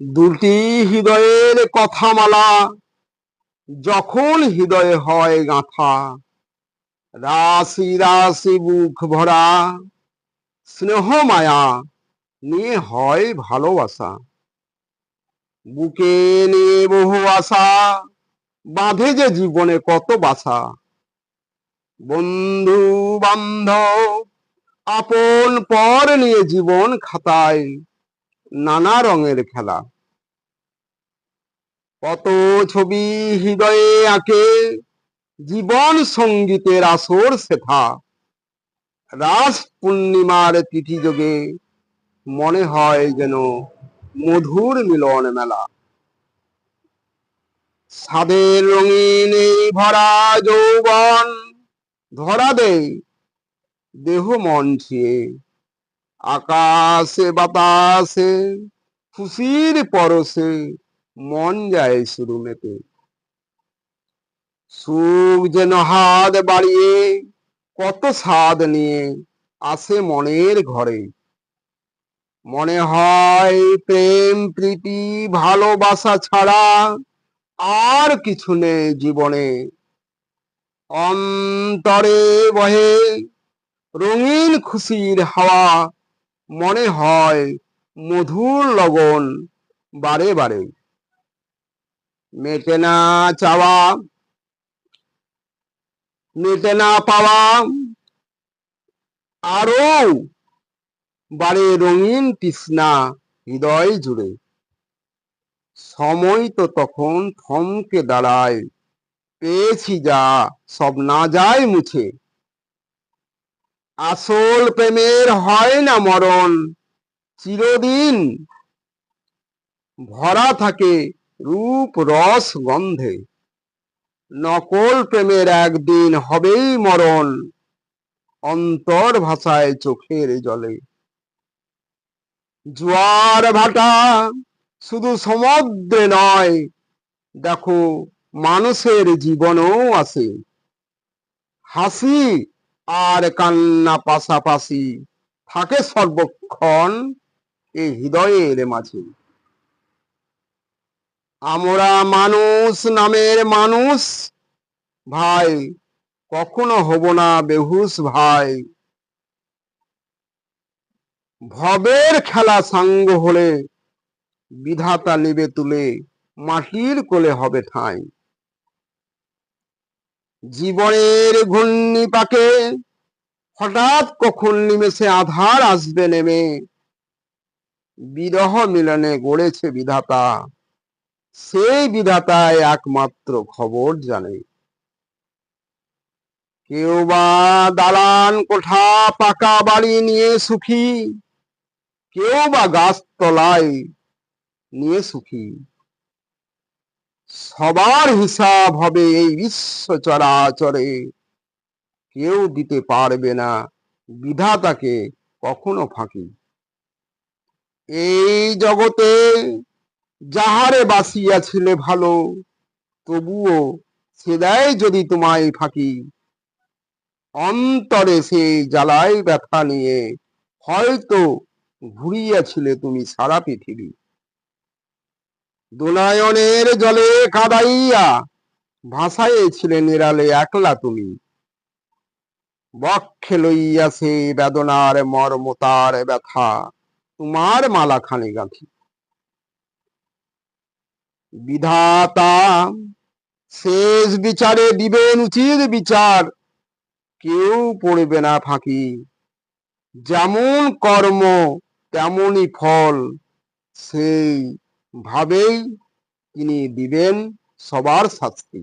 দুটি হৃদয়ের কথামালা যখন হৃদয়ে হয় গাঁথা, রাশি রাশি বুক ভরা, স্নেহ মায়া নিয়ে হয় ভালোবাসা। বুকে নিয়ে বহু আশা, বাঁধে যে জীবনে কত বাসা। বন্ধু বান্ধব, আপন পর নিয়ে জীবন খাতায় নানা রঙের খেলা। কত ছবি হৃদয়ে আঁকে, জীবন সঙ্গীতের আসর সেথা। রাস পূর্ণিমার তিথি যোগে মনে হয় যেন মধুর মিলন মেলা। সাদের রঙিন ভরা যৌবন ধরা দেয় দেহ মন ছুঁয়ে আকাশে বাতাসে, খুশির পরশে মন যায় শুরু মেতে সুখ যেন হাত বাড়িয়ে, কত স্বাদ নিয়ে আসে মনের ঘরে। মনে হয় প্রেম, প্রীতি, ভালোবাসা ছাড়া আর কিছু নেই জীবনে। অন্তরে বহে রঙিন খুশির হাওয়া, মনে হয় মধুর লগন বারে বারে। মেটে না চাওয়া, মেটে না পাওয়া, আরও বারে রঙিন তৃষ্ণা হৃদয় জুড়ে। সময় তো তখন থমকে দাঁড়ায় পেয়েছি যা, সব না যায় মুছে। আসল প্রেমের হয় না মরণ, চিরদিন ভরা থাকে রূপ রস গন্ধে। নকল প্রেমের একদিন হবেই মরণ, অন্তর ভাষায় চোখের জলে। জোয়ার ভাটা শুধু সমুদ্রে নয়, দেখো মানুষের জীবনও আছে। হাসি আর কান্না পাশাপাশি থাকে সর্বক্ষণ এই হৃদয়ের মাঝে। আমরা মানুষ নামের মানুষ, ভাই, কখনো হব না বেহুশ ভাই। ভবের খেলা সাঙ্গ হলে, বিধাতা নেবে তুলে, মাটির কোলে হবে ঠাঁই। জীবনের ঘূর্ণি পাকে, হঠাৎ কখন নিমেষে আধার আসবে নেমে? বিরহ মিলনে গড়েছে বিধাতা, সেই বিধাতায় একমাত্র খবর জানে। কেউ বা দালান, কোঠা, পাকা বাড়ি নিয়ে সুখী, কেউ বা গাছতলায় নিয়ে সুখী। সবার হিসাব হবে এই বিশ্ব চরাচরে। কেউ দিতে পারবে না বিধাতাকে কখনো ফাঁকি। এই জগতে যাহারে বাসিয়াছিলে ভালো, তবুও সে দেয় যদি তোমায় ফাঁকি। অন্তরে সে জ্বালায় ব্যথা নিয়ে, হয়তো ঘুরিয়াছিলে তুমি সারা পৃথিবী। দোনায়নের জলে কাদাইয়া ভাসাইছিলে নিরালে একলা তুমি। বক্ষে লইয়া সে বেদনার মর্মতার ব্যথা, তোমার মালাখানি গাঁথি। বিধাতা, শেষ বিচারে দিবেন উচিত বিচার, কেউ পড়বে না ফাঁকি। যেমন কর্ম তেমনই ফল, সেই ভাবেই তিনি দিবেন সবার শাস্তি।